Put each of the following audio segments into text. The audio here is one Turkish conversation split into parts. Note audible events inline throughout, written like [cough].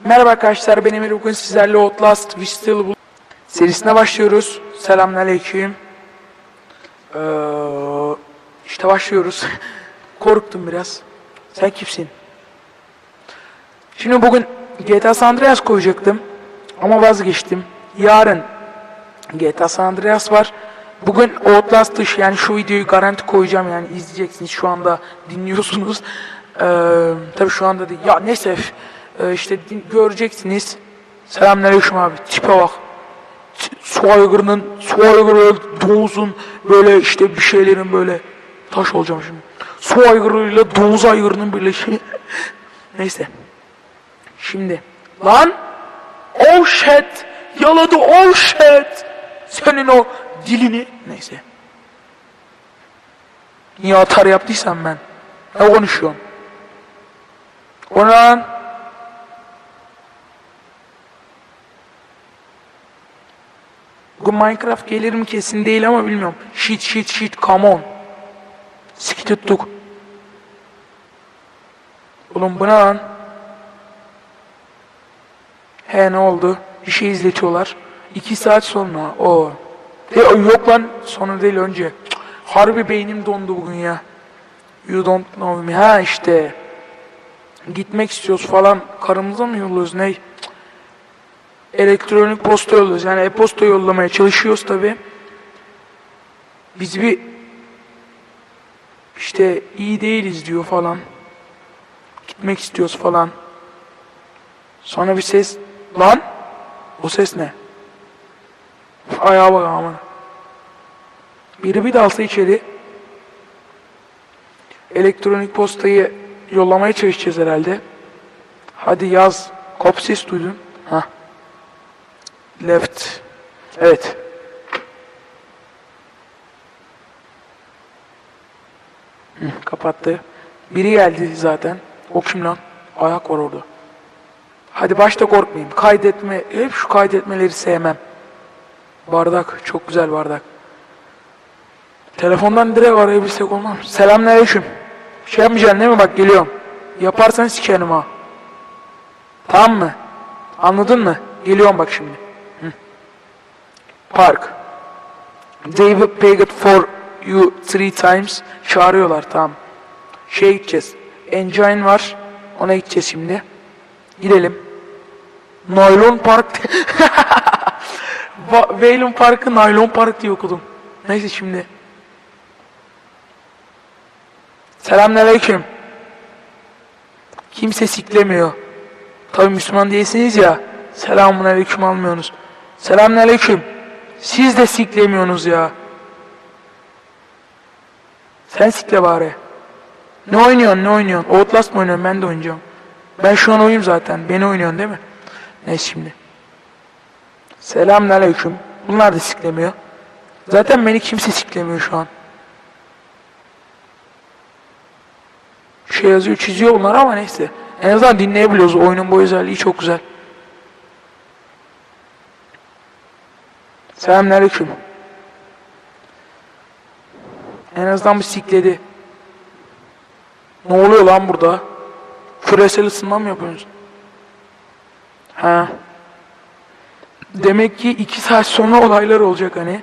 Merhaba arkadaşlar benim Emir bugün sizlerle Outlast Still Bu- serisine başlıyoruz. Selamünaleyküm. Ee, işte başlıyoruz. [laughs] Korktum biraz. Sen kimsin? Şimdi bugün GTA San Andreas koyacaktım. Ama vazgeçtim. Yarın GTA San Andreas var. Bugün Outlast dışı yani şu videoyu garanti koyacağım yani izleyeceksiniz şu anda dinliyorsunuz. Ee, tabii şu anda değil. Ya neyse ee, işte göreceksiniz. Selamünaleyküm abi. Tipe bak. Su aygırının, su domuzun böyle işte bir şeylerin böyle taş olacağım şimdi. Su aygırıyla domuz aygırının birleşimi. [laughs] neyse. Şimdi. Lan! Oh shit! Yaladı oh shit! Senin o dilini... Neyse. Niye atar yaptıysam ben? Ne konuşuyorsun? O ne lan? Bugün Minecraft gelir mi kesin değil ama bilmiyorum. Shit shit shit come on. Siki tuttuk. Oğlum bu ne lan? He ne oldu? Bir şey izletiyorlar. İki saat sonra. O. E, yok lan sonra değil önce. Harbi beynim dondu bugün ya. You don't know me. Ha işte. Gitmek istiyoruz falan. Karımıza mı yolluyoruz ne? Elektronik posta yolluyoruz. Yani e-posta yollamaya çalışıyoruz tabi. Biz bir işte iyi değiliz diyor falan. Gitmek istiyoruz falan. Sonra bir ses lan o ses ne? Ayağa bak aman. Biri bir dalsa içeri elektronik postayı yollamaya çalışacağız herhalde. Hadi yaz. Kop ses duydun. Ha. Left. Evet. Kapattı. Biri geldi zaten. O kim lan? Ayak var orada. Hadi başta korkmayayım. Kaydetme, hep şu kaydetmeleri sevmem. Bardak, çok güzel bardak. Telefondan direkt arayabilsek olmaz mı? Selamünaleyküm. Şey yapmayacaksın değil mi? Bak geliyorum. Yaparsan sikerim ha. Tamam mı? Anladın mı? Geliyorum bak şimdi. Park. They will for you three times. Çağırıyorlar tamam. Şey gideceğiz. Engine var. Ona gideceğiz şimdi. Gidelim. Naylon Park. [laughs] Veylon Park'ı Naylon Park diye okudum. Neyse şimdi. Selamünaleyküm. Kimse siklemiyor. Tabi Müslüman değilsiniz ya. Selamun aleyküm almıyorsunuz. Selamünaleyküm. Siz de siklemiyorsunuz ya. Sen sikle bari. Ne oynuyorsun ne oynuyorsun? Outlast mı oynuyorsun? Ben de oynayacağım. Ben şu an oyum zaten. Beni oynuyorsun değil mi? Neyse şimdi. Selamünaleyküm. Bunlar da siklemiyor. Zaten beni kimse siklemiyor şu an. Şey yazıyor çiziyor bunlar ama neyse. En azından dinleyebiliyoruz. Oyunun bu özelliği çok güzel. Selamünaleyküm. En azından bir sikledi. Ne oluyor lan burada? Küresel ısınma mı yapıyorsunuz? Ha. Demek ki iki saat sonra olaylar olacak hani.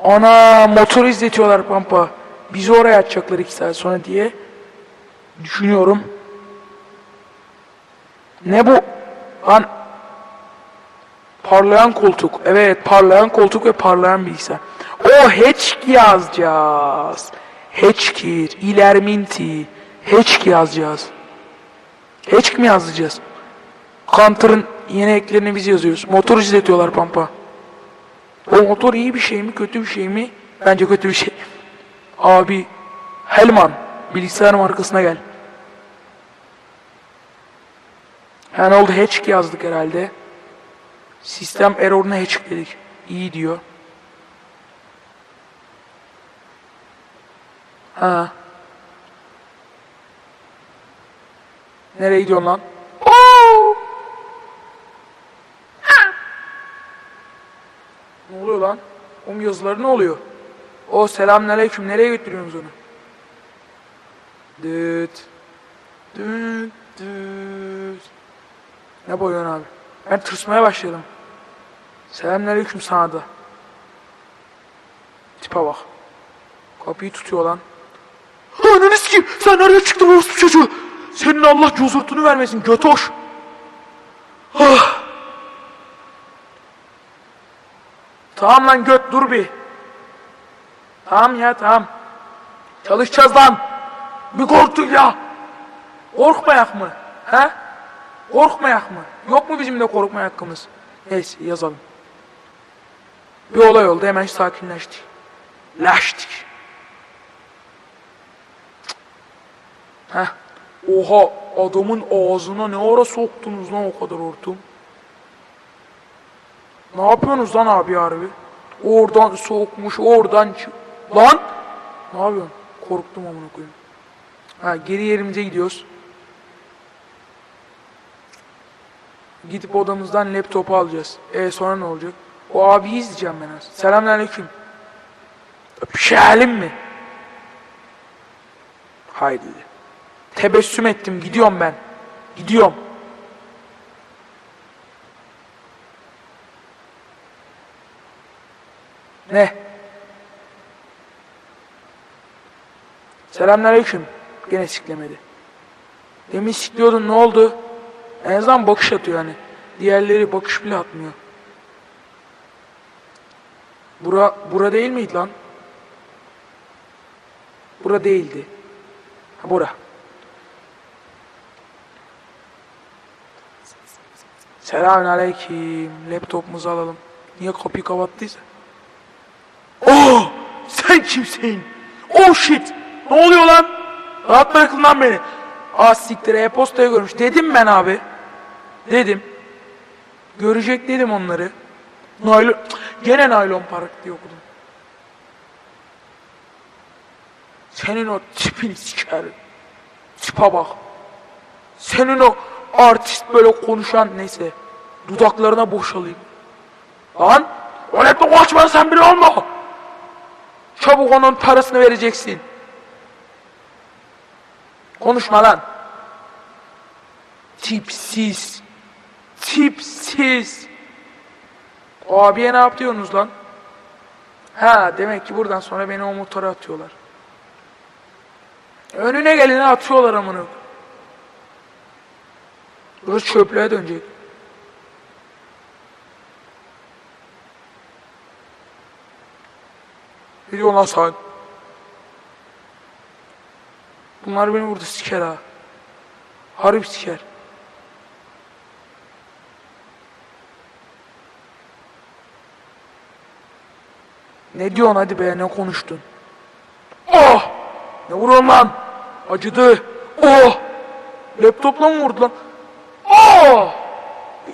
Ana motor izletiyorlar pampa. Bizi oraya atacaklar iki saat sonra diye düşünüyorum. Ne bu? Lan parlayan koltuk. Evet parlayan koltuk ve parlayan bilgisayar. O hatchkey yazacağız. Hatchkey, ilerminti. Hatchkey yazacağız. Hatchkey mi yazacağız? Counter'ın yeni eklerini biz yazıyoruz. Motor izletiyorlar pampa. O motor iyi bir şey mi kötü bir şey mi? Bence kötü bir şey. Abi Helman bilgisayar markasına gel. Ha ne oldu? Hatch yazdık herhalde. Sistem error'una hatch dedik. İyi diyor. Ha. Nereye gidiyorsun lan? Ne oluyor lan? Oğlum yazıları ne oluyor? O selamünaleyküm. Nereye götürüyorsunuz onu? Düt. Düt düt. Ne boyuyorsun abi? Ben tırsmaya başladım. Selamünaleyküm sana da. Tipe bak. Kapıyı tutuyor lan. Ananı sikeyim. Sen nereden çıktın orospu çocuğu? Senin Allah cozurtunu vermesin götoş. Ah. Tamam lan göt dur bir. Tamam ya tamam. Çalışacağız lan. Bir korktun ya. Korkmayak mı? He? Korkmayak mı? Yok mu bizim de korkma hakkımız? Neyse yazalım. Bir olay oldu hemen sakinleştik. Laştik. Heh. Oha adamın ağzına ne ara soktunuz lan o kadar hortum? Ne yapıyorsunuz lan abi harbi? Oradan sokmuş, oradan. Lan! Ne yapıyorsun? Korktum amına koyayım. Ha geri yerimize gidiyoruz. Gidip odamızdan laptopu alacağız. E sonra ne olacak? O abiyi izleyeceğim ben az. Selamünaleyküm. Öpüşelim mi? Haydi. Tebessüm ettim. Gidiyorum ben. Gidiyorum. Ne? Selamünaleyküm. Gene siklemedi. Demin sikliyordun ne oldu? En azından bakış atıyor hani. Diğerleri bakış bile atmıyor. Bura, bura değil miydi lan? Bura değildi. Ha bura. Selamünaleyküm. Laptopumuzu alalım. Niye kapıyı kapattıysa? Oh! Sen kimsin? Oh shit! Ne oluyor lan? Rahat bırakın lan beni. Aa siktir e-postaya görmüş. Dedim ben abi. Dedim. Görecek dedim onları. Naylon, gene naylon park diye okudum. Senin o tipini sikerim. Tipa bak. Senin o artist böyle konuşan neyse. Dudaklarına boşalayım. Lan! O laptopu açma sen biri olma! Çabuk onun parasını vereceksin. Konuşma lan. Tipsiz. Tipsiz. O abiye ne yapıyorsunuz lan? Ha demek ki buradan sonra beni o motora atıyorlar. Önüne geleni atıyorlar amına. Burası çöplüğe dönecek. Ne diyorsun lan sen? Bunlar beni burada siker ha. Harbi siker. Ne diyorsun hadi be ne konuştun? Oh! Ne vuruyorsun lan? Acıdı. Oh! Laptopla mı vurdu lan? Oh!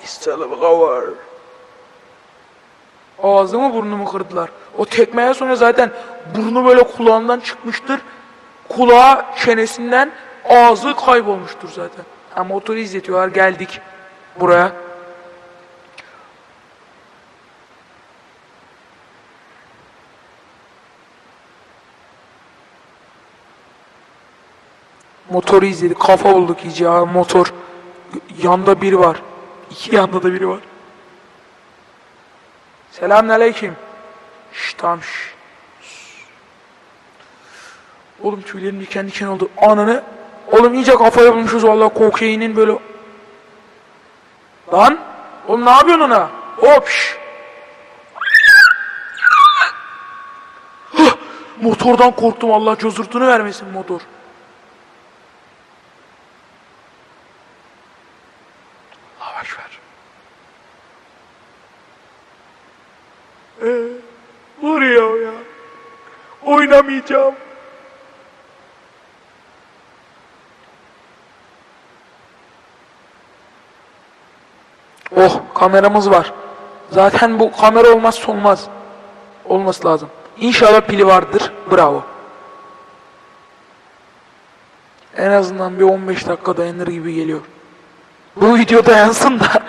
İstelim kavar. Ağzımı burnumu kırdılar. O tekmeye sonra zaten burnu böyle kulağından çıkmıştır. Kulağı çenesinden ağzı kaybolmuştur zaten. Ha motoru izletiyorlar geldik buraya. Motoru izledik. Kafa bulduk iyice ya motor. Yanda biri var. İki yanda da biri var. Selamünaleyküm. Şşş tamam şşş. Oğlum tüylerim diken diken oldu. Ananı. Oğlum iyice kafaya bulmuşuz vallahi kokainin böyle. Lan. Oğlum ne yapıyorsun ona? Hop. Hah, Motordan korktum Allah cozurtunu vermesin motor. Allah ver. Ee, vuruyor ya. Oynamayacağım. Oh kameramız var. Zaten bu kamera olmazsa olmaz. Olması lazım. İnşallah pili vardır. Bravo. En azından bir 15 dakika dayanır gibi geliyor. Bu video dayansın da.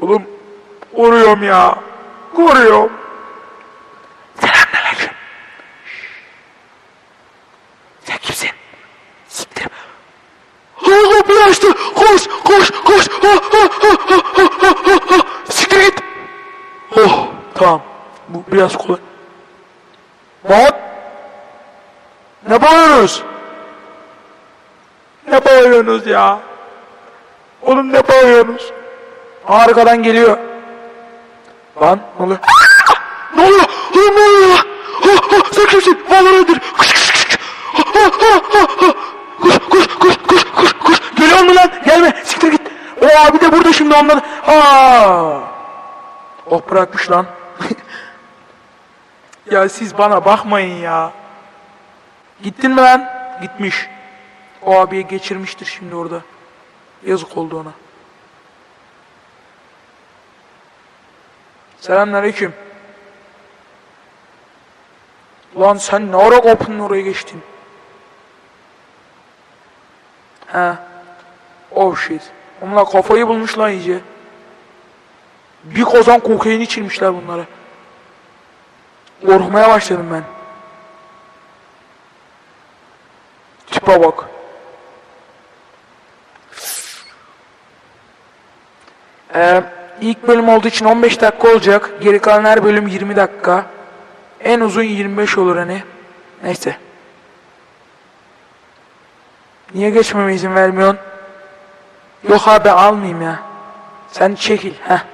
Oğlum Vuruyorum ya. Vuruyorum. Selamünaleyküm. Sen kimsin? Siktir. Allah bir açtı. Koş, koş, koş. Ha, ha, ha, ha, ha, ha, ha. Siktir git. Oh, tamam. Bu biraz kolay. Bak. Ne bağırıyorsunuz? Ne bağırıyorsunuz ya? Oğlum ne bağırıyorsunuz? Arkadan geliyor. Lan ne oluyor? ne oluyor? Oğlum ne oluyor? Ha, ha, sen kimsin? Vallahi öldür. Koş koş koş. Ha, ha, ha, ha. Koş koş koş koş koş koş. Geliyor mu lan? Gelme. Siktir git. O abi de burada şimdi ondan. Ha. Oh bırakmış lan. [laughs] ya siz bana bakmayın ya. Gittin mi lan? Gitmiş. O abiye geçirmiştir şimdi orada. Yazık oldu ona. Selamünaleyküm. Lan sen ne ara kapının oraya geçtin? He. Oh shit. Onlar kafayı bulmuşlar iyice. Bir kozan kokain içirmişler bunlara. Korkmaya başladım ben. Tipe bak. Ee, ilk bölüm olduğu için 15 dakika olacak. Geri kalan her bölüm 20 dakika. En uzun 25 olur hani. Neyse. Niye geçmeme izin vermiyorsun? Yok abi almayayım ya. Sen çekil. Heh.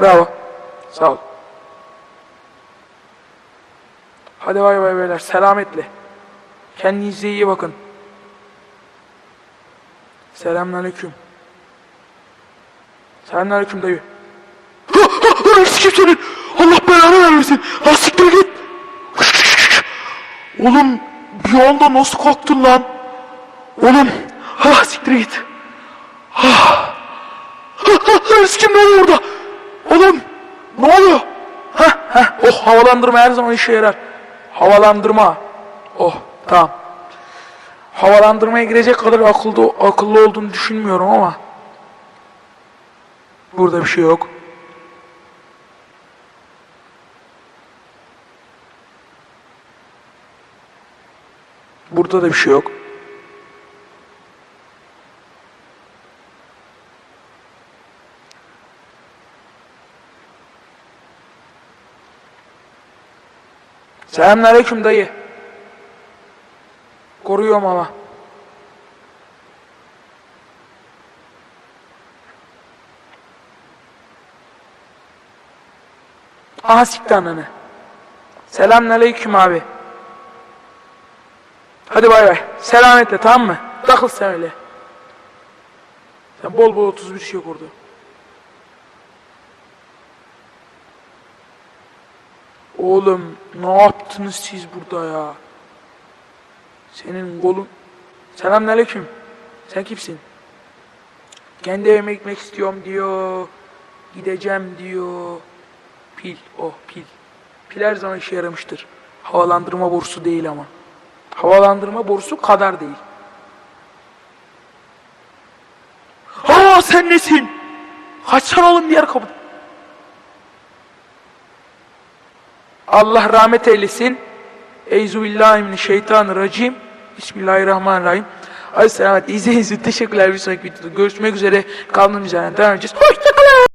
Bravo. Sağ ol. Hadi bay bay beyler. Selametle. Kendinize iyi bakın. Selamünaleyküm. Selamünaleyküm dayı. Ha, ha, ha, sikim senin. Allah belanı vermesin. Ha siktir git. Oğlum bir anda nasıl kalktın lan? Oğlum ha siktir git. Ha. Ha, ha, sikim ne oluyor orada? Oğlum ne oluyor? Ha ha oh havalandırma her zaman işe yarar. Havalandırma. Oh tamam. Havalandırmaya girecek kadar akıllı akıllı olduğunu düşünmüyorum ama burada bir şey yok. Burada da bir şey yok. Selamünaleyküm dayı. Koruyorum ama. Aha sikti ananı. Selamünaleyküm abi. Hadi bay bay. Selametle tamam mı? Takıl sen öyle. Sen bol bol 31 şey kurdu. Oğlum ne yaptınız siz burada ya? Senin kolun... Selamünaleyküm. Sen kimsin? Kendi evime gitmek istiyorum diyor. Gideceğim diyor. Pil, oh pil. Pil her zaman işe yaramıştır. Havalandırma borusu değil ama. Havalandırma borusu kadar değil. Aa sen nesin? Kaçsana oğlum diğer kapı. Allah rahmet eylesin. Euzubillahimineşşeytanirracim. Bismillahirrahmanirrahim. Selamet. İzlediğiniz için teşekkürler. Bir sonraki videoda görüşmek üzere. Kaldığımız yerden devam edeceğiz. Hoşça